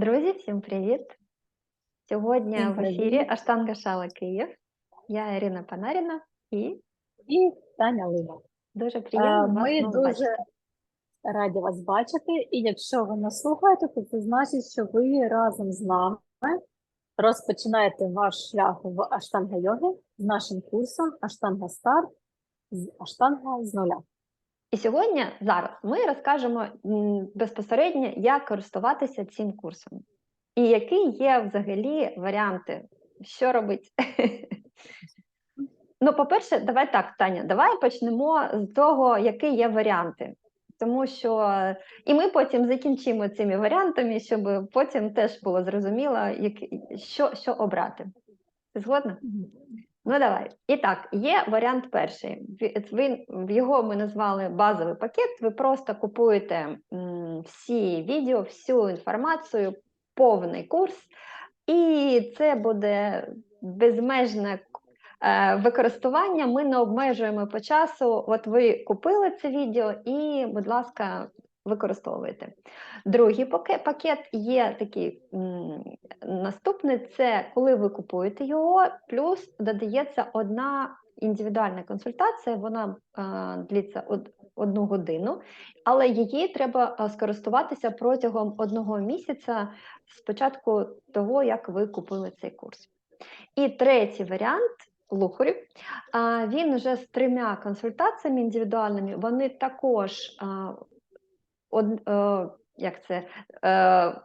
Друзі, всім привіт! Сьогодні Всім в ефірі привіт. Аштанга Шала Київ. Я Ірина Панаріна і І Таня Лима. дуже Е, приємно Ми знову дуже бачити. раді вас бачити, і якщо ви нас слухаєте, то це значить, що ви разом з нами розпочинаєте ваш шлях в Аштанга йоги з нашим курсом Аштанга Старт з Аштанга з нуля. І сьогодні зараз ми розкажемо безпосередньо, як користуватися цим курсом. І які є взагалі варіанти, що робити. Ну, по-перше, давай так, Таня, давай почнемо з того, які є варіанти. Тому що і ми потім закінчимо цими варіантами, щоб потім теж було зрозуміло, як, що, що обрати. Ти згодна? Ну, давай. І так, є варіант перший. В його ми назвали базовий пакет. Ви просто купуєте всі відео, всю інформацію, повний курс, і це буде безмежне е, використання. Ми не обмежуємо по часу. От ви купили це відео, і, будь ласка, використовуйте. Другий пакет є такий наступний це коли ви купуєте його, плюс додається одна індивідуальна консультація, вона е, длиться одну годину, але її треба е, скористуватися протягом одного місяця з початку того, як ви купили цей курс. І третій варіант. Лухарів, він вже з трьома консультаціями індивідуальними, вони також од, е, як це, е,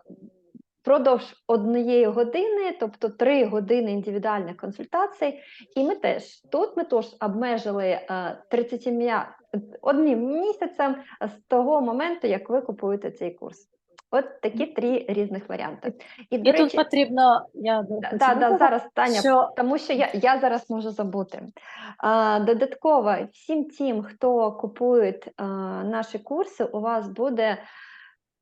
Продовж однієї години, тобто три години індивідуальних консультацій, і ми теж тут ми теж обмежили е, 30 м'я- одним місяцем з того моменту, як ви купуєте цей курс. От такі три різних варіанти. І, до І тут потрібно, я да, да, зараз Таня, що тому що я, я зараз можу забути. А, додатково всім тим, хто купує а, наші курси, у вас буде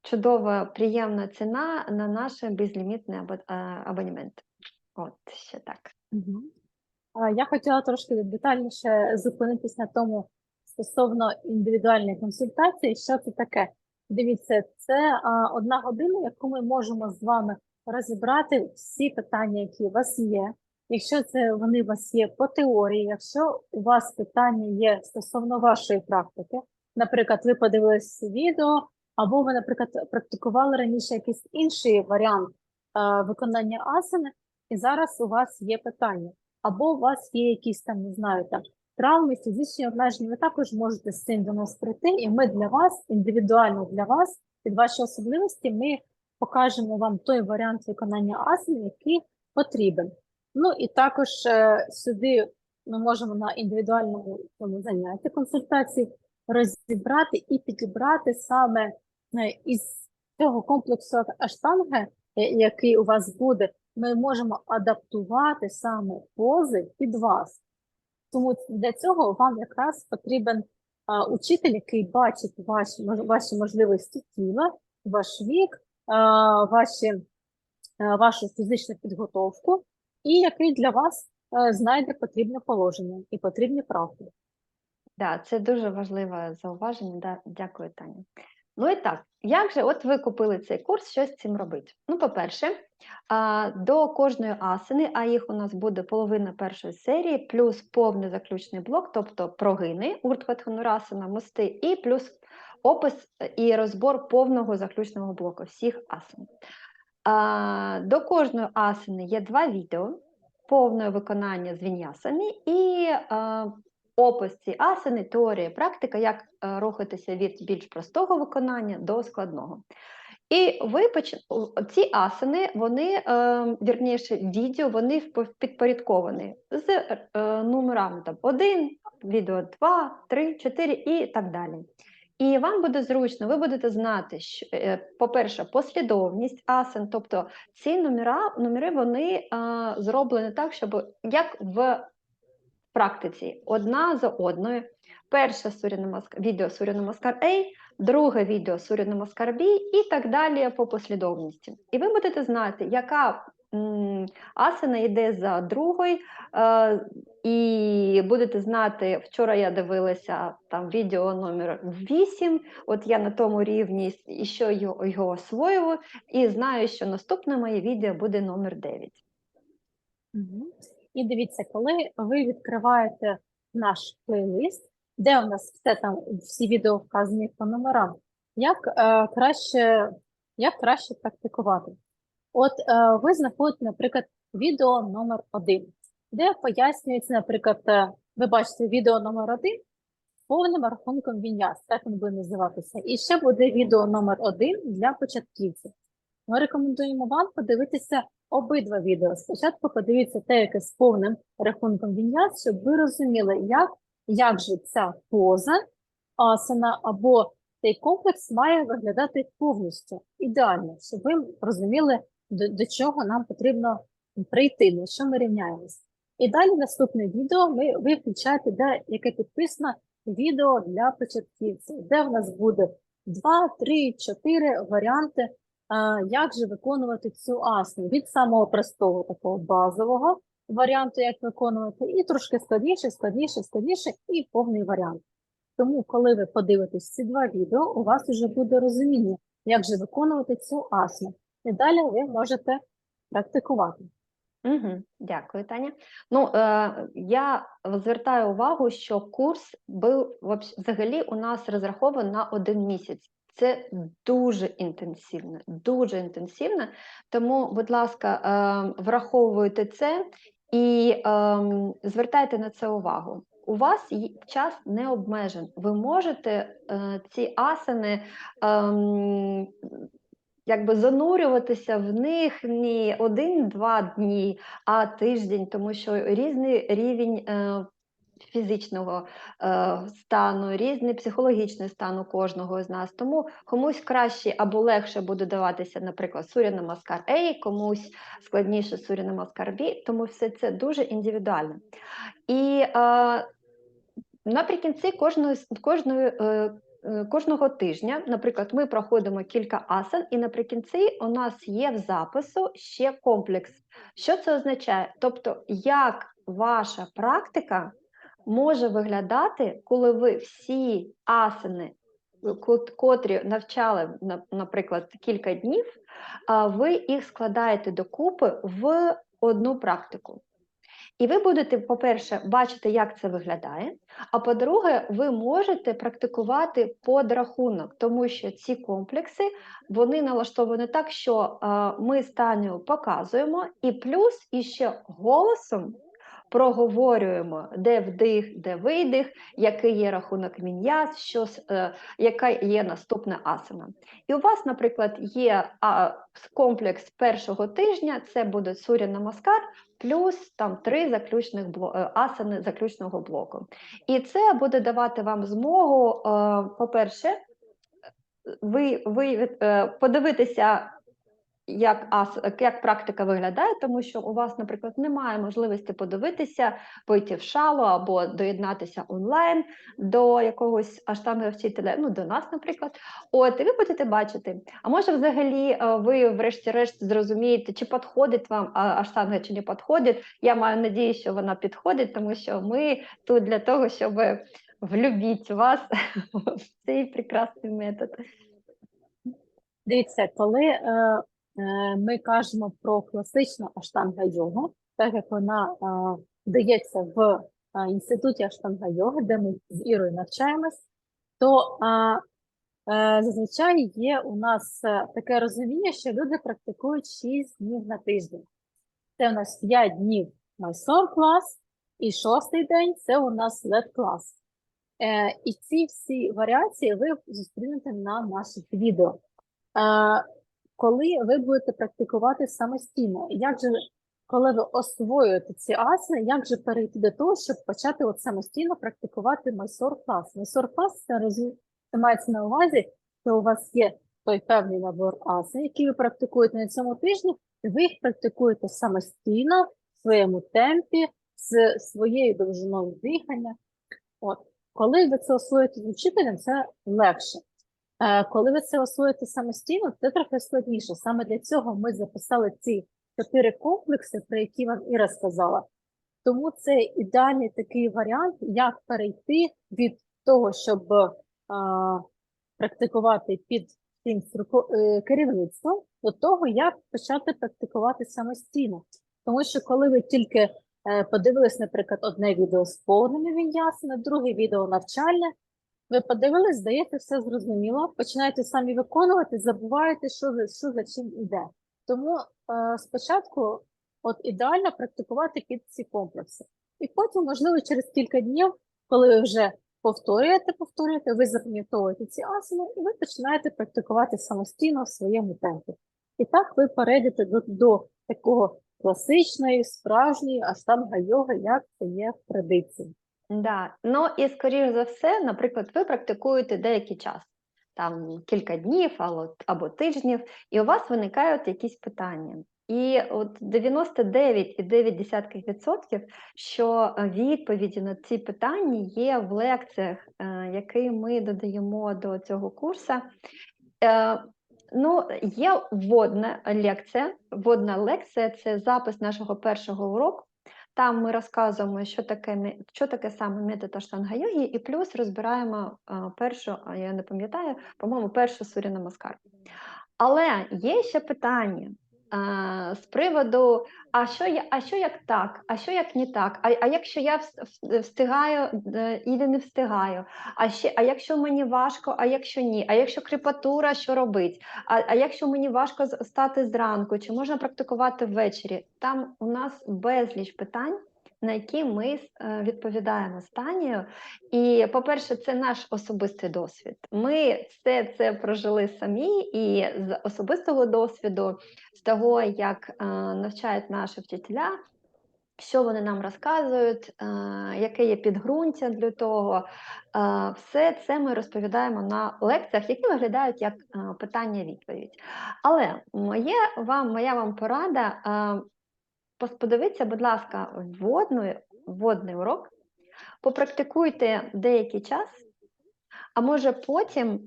чудова, приємна ціна на наш безлімітний або- абонемент. От ще так. А, Я хотіла трошки детальніше зупинитись на тому стосовно індивідуальної консультації. Що це таке? Дивіться, це одна година, яку ми можемо з вами розібрати всі питання, які у вас є. Якщо це вони у вас є по теорії, якщо у вас питання є стосовно вашої практики, наприклад, ви подивились відео, або ви, наприклад, практикували раніше якийсь інший варіант виконання асани, і зараз у вас є питання або у вас є якісь там, не знаю, там травми, фізичні обмеження, ви також можете з цим до нас прийти, і ми для вас, індивідуально для вас, під ваші особливості, ми покажемо вам той варіант виконання асани, який потрібен. Ну і також е, сюди ми можемо на індивідуальному занятті консультації розібрати і підібрати саме е, із цього комплексу аштанги, е, який у вас буде, ми можемо адаптувати саме пози під вас. Тому для цього вам якраз потрібен а, учитель, який бачить ваші, ваші можливості тіла, ваш вік, а, ваші, а, вашу фізичну підготовку, і який для вас е, знайде потрібне положення і потрібні практики. Да, це дуже важливе зауваження. Да, дякую, Таня. Ну і так, як же от ви купили цей курс, що з цим робити? Ну, по-перше, до кожної асини, а їх у нас буде половина першої серії, плюс повний заключний блок, тобто прогини, уртхатханурасана, мости, і плюс опис і розбор повного заключного блоку всіх асин. А, до кожної асини є два відео, повне виконання з віньясами і опис цієї асини, теорія, практика, як е, рухатися від більш простого виконання до складного. І ви поч... ці асини, вони, е, вірніше, відео, вони підпорядковані з е, номерами там 1, відео 2, 3, 4 і так далі. І вам буде зручно, ви будете знати, що, по-перше, послідовність асен, тобто ці номера, номери вони е, зроблені так, щоб як в практиці одна за одною. Перше відео Суряномаскар A, друге відео Суряномаскар B і так далі по послідовності. І ви будете знати, яка асана йде за другою, е, і будете знати, вчора я дивилася там відео номер 8, от я на тому рівні і що його освоюю, і знаю, що наступне моє відео буде номер 9. І дивіться, коли ви відкриваєте наш плейлист, де у нас все там, всі відео вказані по номерам, як е, краще, як краще практикувати? От е, ви знаходите, наприклад, відео номер один, де пояснюється, наприклад, е, ви бачите відео номер один з повним рахунком віньяс, так він буде називатися. І ще буде відео номер один для початківців. Ми рекомендуємо вам подивитися обидва відео. Спочатку подивіться те, яке з повним рахунком віньяс, щоб ви розуміли, як, як же ця поза асана або цей комплекс має виглядати повністю ідеально, щоб ви розуміли, до, до чого нам потрібно прийти, на що ми рівняємось. І далі наступне відео ми, ви включаєте, де, яке підписано відео для початківців, де в нас буде 2, 3, 4 варіанти, як же виконувати цю асану від самого простого такого базового варіанту, як виконувати, і трошки складніше, складніше, складніше, і повний варіант. Тому, коли ви подивитесь ці два відео, у вас вже буде розуміння, як же виконувати цю асану. І далі ви можете практикувати. Угу, дякую, Таня. Ну, е, я звертаю увагу, що курс був взагалі у нас розрахований на один місяць. Це дуже інтенсивно, дуже інтенсивно. Тому, будь ласка, е, враховуйте це і ем, звертайте на це увагу. У вас час не обмежен. Ви можете е, ці асани ем, якби занурюватися в них не один-два дні, а тиждень, тому що різний рівень е, фізичного е, стану, різний психологічний стан у кожного з нас. Тому комусь краще або легше буде даватися, наприклад, Суряна Маскар A, комусь складніше Суряна Маскар B, тому все це дуже індивідуально. І е, наприкінці кожної, кожної е, е, Кожного тижня, наприклад, ми проходимо кілька асан, і наприкінці у нас є в запису ще комплекс. Що це означає? Тобто, як ваша практика може виглядати, коли ви всі асани, кот- котрі навчали, на- наприклад, кілька днів, ви їх складаєте докупи в одну практику. І ви будете, по-перше, бачити, як це виглядає. А по-друге, ви можете практикувати подрахунок, тому що ці комплекси вони налаштовані так, що е, ми з Танею показуємо, і плюс іще голосом проговорюємо, де вдих, де видих, який є рахунок мін'яз, що, е, яка є наступна асана. І у вас, наприклад, є а, комплекс першого тижня, це буде Суря Намаскар, плюс там три заключних бло... е, асани заключного блоку. І це буде давати вам змогу, е, по-перше, ви, ви е, подивитися, як, ас, як практика виглядає, тому що у вас, наприклад, немає можливості подивитися, пойти в шалу або доєднатися онлайн до якогось аштанга вчителя, ну до нас, наприклад. От і ви будете бачити. А може, взагалі, е, ви, врешті-решт, зрозумієте, чи підходить вам аштанга, чи не підходить. Я маю надію, що вона підходить, тому що ми тут для того, щоб влюбити вас в цей прекрасний метод. Дивіться, коли е, ми кажемо про класичну аштанга йогу, так як вона е, дається в е, інституті аштанга йоги, де ми з Ірою навчаємось, то е, е, зазвичай є у нас е, таке розуміння, що люди практикують 6 днів на тиждень. Це у нас 5 днів майсор клас, і шостий день це у нас лед клас. Е, і ці всі варіації ви зустрінете на наших відео. Коли ви будете практикувати самостійно, як же, коли ви освоюєте ці асани, як же перейти до того, щоб почати от самостійно практикувати майсор клас? Майсор клас це, розу- мається на увазі, що у вас є той певний набор асан, які ви практикуєте на цьому тижні, і ви їх практикуєте самостійно, в своєму темпі, з своєю довжиною дихання. От. Коли ви це освоїте з вчителем, це легше. Е, Коли ви це освоїте самостійно, це трохи складніше. Саме для цього ми записали ці чотири комплекси, про які вам Іра сказала. Тому це ідеальний такий варіант, як перейти від того, щоб а, практикувати під е, керівництвом, до того, як почати практикувати самостійно. Тому що коли ви тільки е, подивились, наприклад, одне відео з повними віньясами, друге відео навчальне, ви подивились, здається, все зрозуміло, починаєте самі виконувати, забуваєте, що за, що за чим іде. Тому е, спочатку от ідеально практикувати під ці комплекси. І потім, можливо, через кілька днів, коли ви вже повторюєте, повторюєте, ви запам'ятовуєте ці асани, і ви починаєте практикувати самостійно в своєму темпі. І так ви перейдете до, до такого класичної, справжньої аштанга йоги, як це є в традиції. Да. Ну і скоріш за все, наприклад, ви практикуєте деякий час, там кілька днів або, або тижнів, і у вас виникають якісь питання. І от 99,9%, що відповіді на ці питання є в лекціях, е, які ми додаємо до цього курсу. Е, Ну, є вводна лекція. Вводна лекція це запис нашого першого уроку. Там ми розказуємо, що таке, що таке саме метод аштанга йоги, і плюс розбираємо першу, я не пам'ятаю, по-моєму, першу сурі намаскар. Але є ще питання з приводу: а що, а що як так, а що як не так, а, а якщо я вс- вс- встигаю е, і не встигаю, а, ще, а якщо мені важко, а якщо ні, а якщо кріпатура, що робить? А, а якщо мені важко стати зранку, чи можна практикувати ввечері? Там у нас безліч питань, на які ми е, відповідаємо станію. І, по-перше, це наш особистий досвід. Ми все це прожили самі, і з особистого досвіду, з того, як е, навчають наші вчителя. Що вони нам розказують, е, яке є підґрунтя для того, все це ми розповідаємо на лекціях, які виглядають як питання-відповідь. Але моє вам, моя вам порада. Подивіться, будь ласка, вводний, вводний урок, попрактикуйте деякий час, а може потім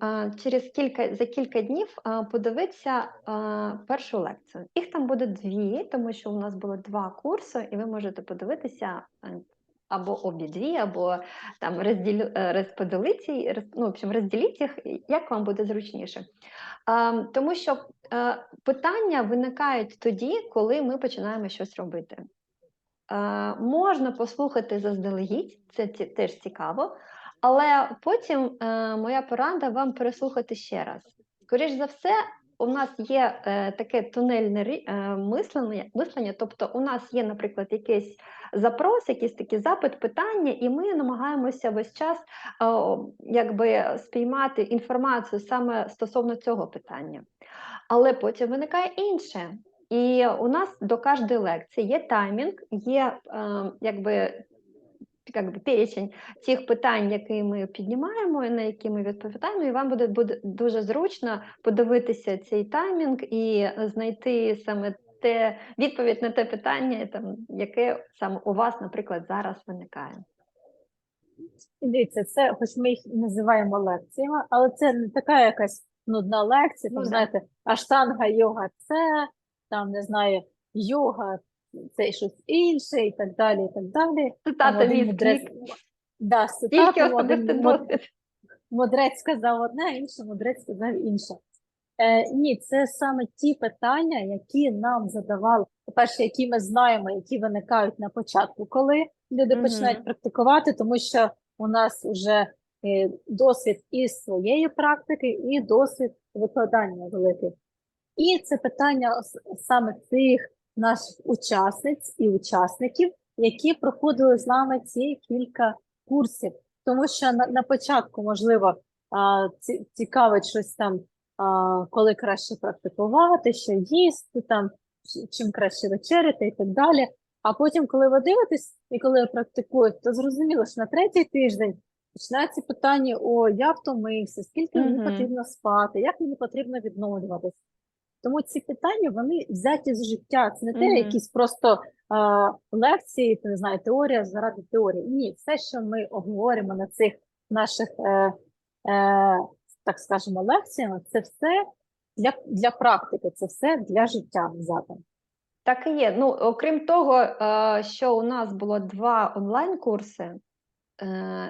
через кілька, за кілька днів подивитися першу лекцію. Їх там буде дві, тому що у нас було два курси, і ви можете подивитися або обидві, або там розділю, е, розподілити, роз- ну, в общем, розділіть їх, як вам буде зручніше. Тому що е, питання виникають тоді, коли ми починаємо щось робити. Е, Можна послухати заздалегідь, це теж цікаво, але потім моя порада вам переслухати ще раз. Скоріш за все, у нас є е, таке тунельне е, мислення, мислення, тобто у нас є, наприклад, якийсь запрос, якийсь такий запит, питання, і ми намагаємося весь час е, якби спіймати інформацію саме стосовно цього питання. Але потім виникає інше. І у нас до кожної лекції є таймінг, є е, якби, якби перечень тих питань, які ми піднімаємо, і на які ми відповідаємо, і вам буде, буде дуже зручно подивитися цей таймінг і знайти саме те відповідь на те питання, там, яке саме у вас, наприклад, зараз виникає. Дивіться, це, хоч ми їх називаємо лекціями, але це не така якась нудна лекція, Ну там, да. знаєте, аштанга йога це, там, не знаю, йога це щось інше, і так далі, і так далі. Цитата один мудрець, да, тільки особистий досвід. мудрець сказав одне, інший мудрець сказав інше. Е, ні, це саме ті питання, які нам задавали, по-перше, які ми знаємо, які виникають на початку, коли люди Мгм. починають практикувати, тому що у нас вже е, досвід із своєї практики, і досвід викладання великий. І це питання саме цих наших учасниць і учасників, які проходили з нами ці кілька курсів. Тому що на, на початку, можливо, цікавить щось там, коли краще практикувати, що їсти, там, чим краще вечеряти і так далі. А потім, коли ви дивитесь і коли ви практикуєте, то зрозуміло, що на третій тиждень починається питання: о, я втомився, скільки мені потрібно спати, як мені потрібно відновлюватись. Тому ці питання вони взяті з життя. Це не те, якісь просто а, лекції, ти не знаю, теорія заради теорії. Ні, все, що ми обговоримо на цих наших, е, е, так скажемо, лекціях, це все для, для практики, це все для життя взято. Так і є. Ну, окрім того, е, що у нас було два онлайн-курси,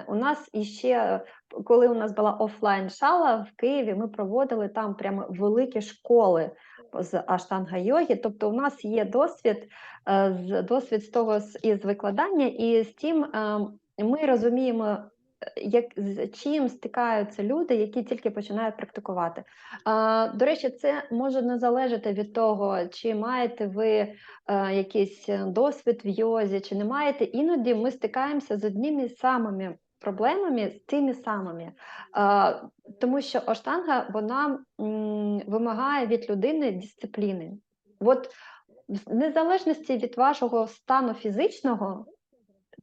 у нас іще, коли у нас була офлайн шала в Києві, ми проводили там прямо великі школи з аштанга йоги. Тобто, у нас є досвід, е, з досвід з того із викладання, і з тим е, ми розуміємо. Як з чим стикаються люди, які тільки починають практикувати? А, до речі, це може не залежати від того, чи маєте ви е, якийсь е, досвід в йозі, чи не маєте. Іноді ми стикаємося з одними і самими проблемами, з тими самими. А, тому що оштанга вона м, вимагає від людини дисципліни. От в незалежності від вашого стану фізичного.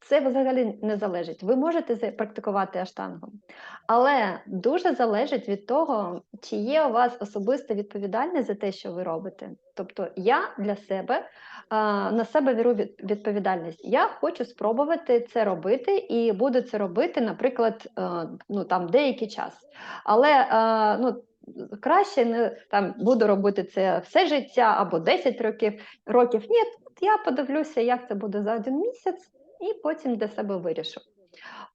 Це взагалі не залежить. Ви можете практикувати аштангу, але дуже залежить від того, чи є у вас особиста відповідальність за те, що ви робите. Тобто я для себе на себе від- відповідальність. Я хочу спробувати це робити і буду це робити, наприклад, е, ну там деякий час. Але е, ну. Краще не там буду робити це все життя або 10 років років. Ні, я подивлюся, як це буде за один місяць, і потім для себе вирішу.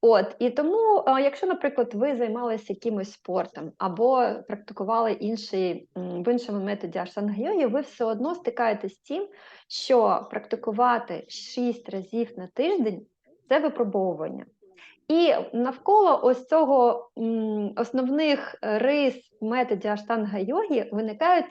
От і тому, е, якщо, наприклад, ви займалися якимось спортом або практикували інший в іншому методі аштангайоги, ви все одно стикаєтесь з тим, що практикувати 6 разів на тиждень це випробовування. І навколо ось цього основних рис методі аштанга йоги виникають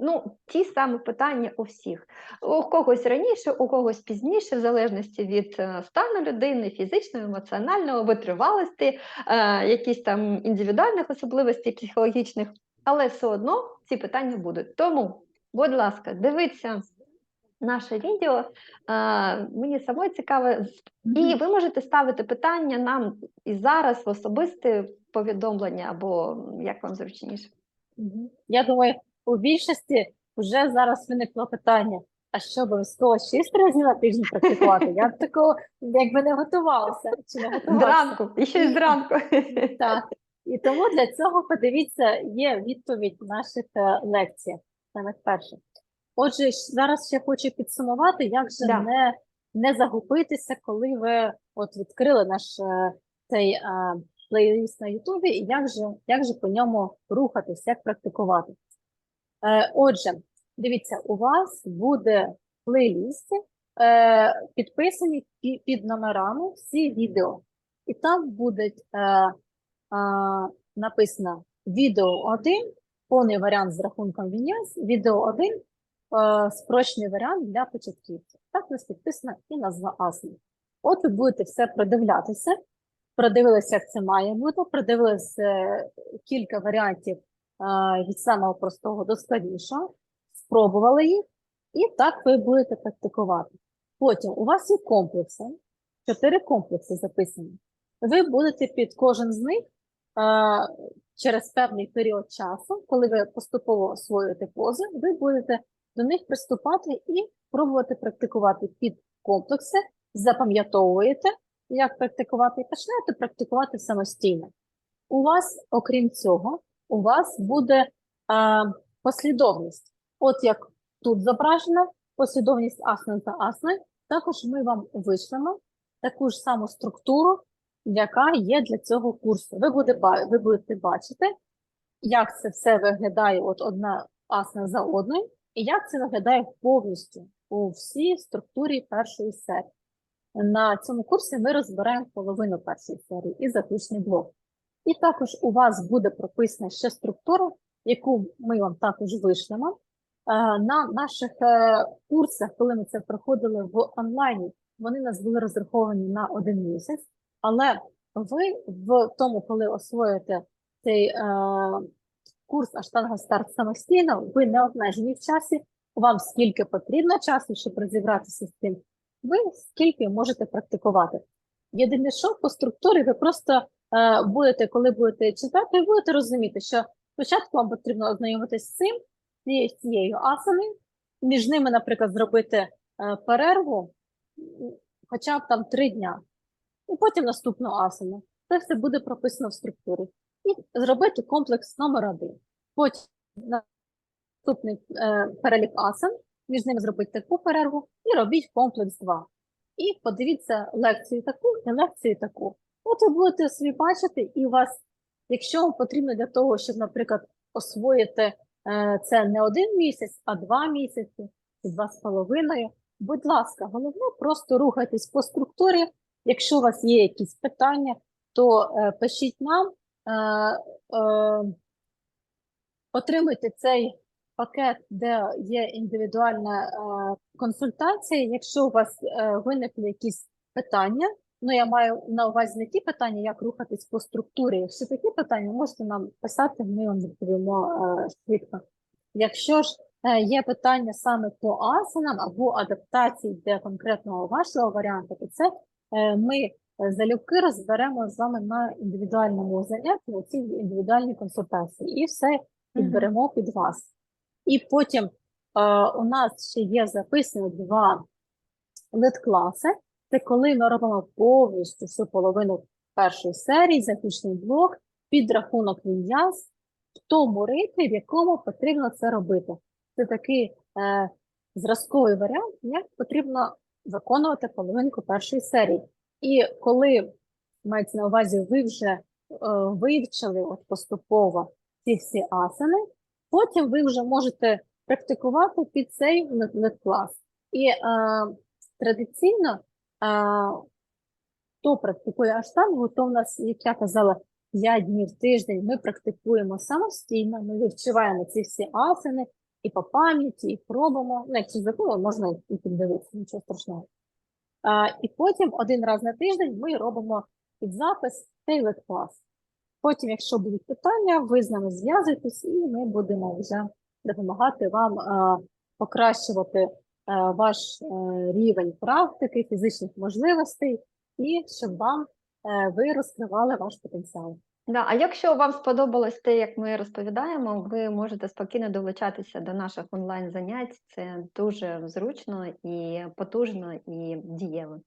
ну, ті самі питання у всіх. У когось раніше, у когось пізніше, в залежності від е, стану людини, фізичного, емоціонального, витривалості, е, якісь там індивідуальних особливостей психологічних, але все одно ці питання будуть. Тому, будь ласка, дивіться наше відео. Е, мені самої цікаво, і ви можете ставити питання нам і зараз в особисте повідомлення, або як вам зручніше. Я думаю, у більшості вже зараз виникло питання, а що обов'язково шість разів на тиждень практикувати? Я б такого якби не готувалася чи не готувалася. Зранку, і ще зранку. Так. І тому для цього подивіться, є відповідь в наших е, лекціях, саме перше. Отже, зараз ще хочу підсумувати, як же Да. не, не загубитися, коли ви от відкрили наш е, цей е, плейліст на Ютубі, і як же, як же по ньому рухатись, як практикувати. Е, отже, дивіться, у вас буде плейліст, е, підписані під номерами всі відео. І там буде е, написано відео 1, повний варіант з рахунком Вінєс, відео 1, е, спрощений варіант для початківців. Так у нас підписана і назва Асни. От ви будете все продивлятися, продивилися, як це має бути, продивилися кілька варіантів від самого простого до складнішого, спробували їх, і так ви будете практикувати. Потім у вас є комплекси, чотири комплекси записані. Ви будете під кожен з них через певний період часу, коли ви поступово освоюєте пози, ви будете до них приступати і пробувати практикувати під комплекси, запам'ятовуєте, як практикувати, і почнете практикувати самостійно. У вас, окрім цього, у вас буде а, послідовність. От як тут зображена послідовність асни за асною, також ми вам вишлемо таку ж саму структуру, яка є для цього курсу. Ви будете, ви будете бачити, як це все виглядає от одна асна за одною, і як це виглядає повністю у всій структурі першої серії. На цьому курсі ми розбираємо половину першої серії і заключний блок. І також у вас буде прописана ще структура, яку ми вам також вишлемо. Е, На наших е, курсах, коли ми це проходили в онлайні, вони у нас були розраховані на один місяць, але ви в тому, коли освоїте цей е, курс Аштанга Старт самостійно, ви не обмежені в часі, вам скільки потрібно часу, щоб розібратися з цим, ви скільки можете практикувати. Єдине, що по структурі ви просто будете, коли будете читати, будете розуміти, що спочатку вам потрібно ознайомитися з цим, з цією асаною, між ними, наприклад, зробити е, перерву, хоча б там три дня, і потім наступну асану. Це все буде прописано в структурі. І зробити комплекс номер один. Потім наступний е, перелік асан, між ними зробіть таку перерву і робіть комплекс 2. І подивіться лекцію таку і лекцію таку. От ви будете собі бачити, і у вас, якщо вам потрібно для того, щоб, наприклад, освоїти е, це не один місяць, а два місяці, чи два з половиною, будь ласка, головне просто рухайтесь по структурі. Якщо у вас є якісь питання, то е, пишіть нам, е, отримуйте цей пакет, де є індивідуальна консультація. Якщо у вас виникли якісь питання, ну я маю на увазі не ті питання, як рухатись по структурі. Якщо такі питання, можете нам писати, ми вам відповімо е, швидко. Якщо ж е, є питання саме по асанам або адаптації для конкретного вашого варіанту, то це е, ми залюбки розберемо з вами на індивідуальному занятті, у цій індивідуальній консультації, і все підберемо під вас. І потім у нас ще є записані два лид-класи. Це коли ми робимо повністю всю половину першої серії, заключний блок, підрахунок він'яз в тому ритмі, в якому потрібно це робити. Це такий е, зразковий варіант, як потрібно виконувати половинку першої серії. І коли мається на увазі, ви вже е, вивчили от поступово ці всі асани, потім ви вже можете практикувати під цей клас. І е, традиційно, хто практикує аштангу, то в нас, як я казала, 5 днів в тиждень ми практикуємо самостійно, ми вивчаємо ці всі асани і по пам'яті, і пробуємо. Ну, якщо забули, можна і піддивитися, нічого страшного. А, і потім один раз на тиждень ми робимо підзапис Tailored клас. Потім, якщо будуть питання, ви з нами зв'язуєтесь, і ми будемо вже допомагати вам а, покращувати ваш рівень практики, фізичних можливостей, і щоб вам е, ви розкривали ваш потенціал. Да, а якщо вам сподобалось те, як ми розповідаємо, ви можете спокійно долучатися до наших онлайн занять. Це дуже зручно і потужно і дієво.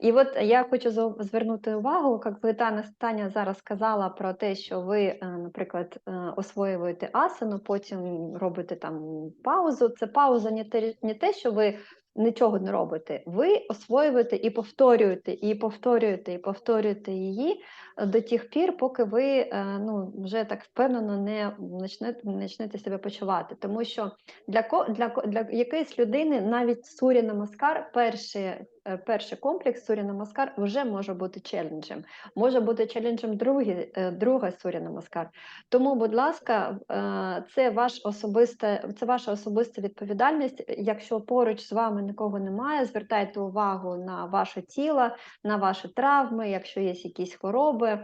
І от я хочу звернути увагу, як ви Таня, зараз сказала про те, що ви, е, наприклад, е, освоюєте асану, потім робите там паузу. Це пауза не те, не те, що ви нічого не робите. Ви освоюєте і повторюєте, і повторюєте, і повторюєте її до тих пір, поки ви е, ну, вже так впевнено не почнете, не почнете себе почувати. Тому що для, для, для якоїсь людини навіть Суря Намаскар, маскар е, перший комплекс Суря Намаскар вже може бути челенджем. Може бути челенджем другий, е, друга Суря Намаскар. Тому, будь ласка, е, це, ваш особиста, це ваша особиста відповідальність. Якщо поруч з вами нікого немає, звертайте увагу на ваше тіло, на ваші травми, якщо є якісь хвороби,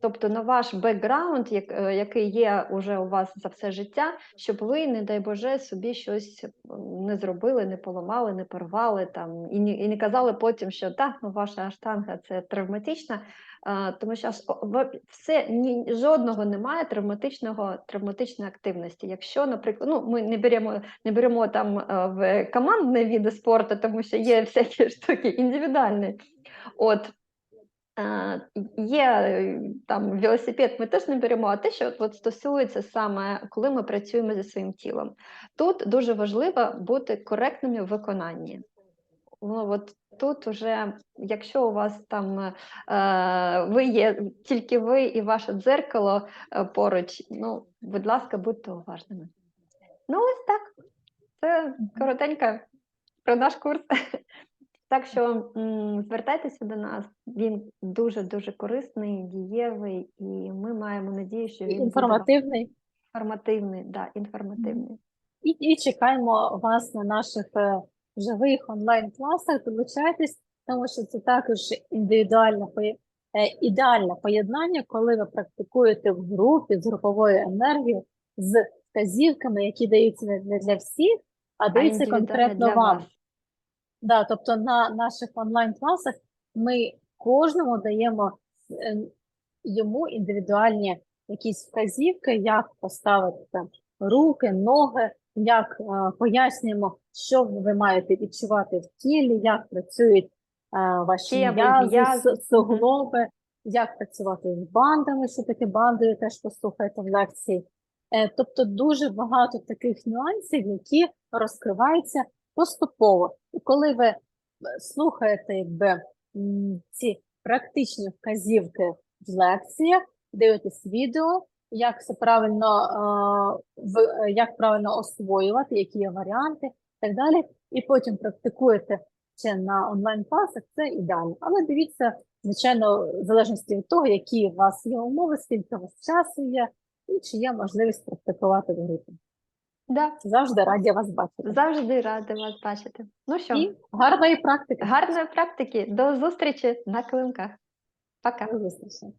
тобто на ваш бекграунд, е, який є уже у вас за все життя, щоб ви, не дай Боже, собі щось не зробили, не поламали, не порвали там і не, і не казали потім, що так, ну ваша аштанга це травматична. Тому що все ні, жодного немає травматичного травматичної активності. Якщо, наприклад, ну ми не беремо не беремо там е, в командні види спорту, тому що є всякі штуки індивідуальні. От е, є е, там велосипед, ми теж не беремо, а те, що от стосується саме коли ми працюємо зі своїм тілом. Тут дуже важливо бути коректними в виконанні. Ну, от тут уже, якщо у вас там е, ви є тільки ви і ваше дзеркало е, поруч, ну, будь ласка, будьте уважними. Ну, ось так. Це коротенько про наш курс. Так що звертайтеся до нас, він дуже-дуже корисний, дієвий, і ми маємо надію, що він буде інформативний. інформативний. Да, інформативний. І, і чекаємо вас на наших е, живих онлайн-класах. Долучайтесь, тому що це також індивідуальне е, ідеальне поєднання, коли ви практикуєте в групі з груповою енергією, з вказівками, які даються не для всіх, а А даються індивідуально конкретно вам. вас. Да, тобто на наших онлайн-класах ми кожному даємо е, йому індивідуальні якісь вказівки, як поставити там руки, ноги, як е, пояснюємо, що ви маєте відчувати в тілі, як працюють е, ваші м'язи, суглоби, як працювати з бандами, що таке банди, теж послухайте в лекції. Е, Тобто дуже багато таких нюансів, які розкриваються поступово. І коли ви слухаєте якби, ці практичні вказівки в лекціях, дивитесь відео, як це правильно, е, як правильно освоювати, які є варіанти і так далі, і потім практикуєте ще на онлайн-класах, це ідеально. Але дивіться, звичайно, в залежності від того, які у вас є умови, скільки у вас часу є, і чи є можливість практикувати в групі. Да, Завжди раді вас бачити. завжди рада вас бачити. Ну що, І гарної практики. гарної практики, до зустрічі на килимках. Пока. До зустрічі.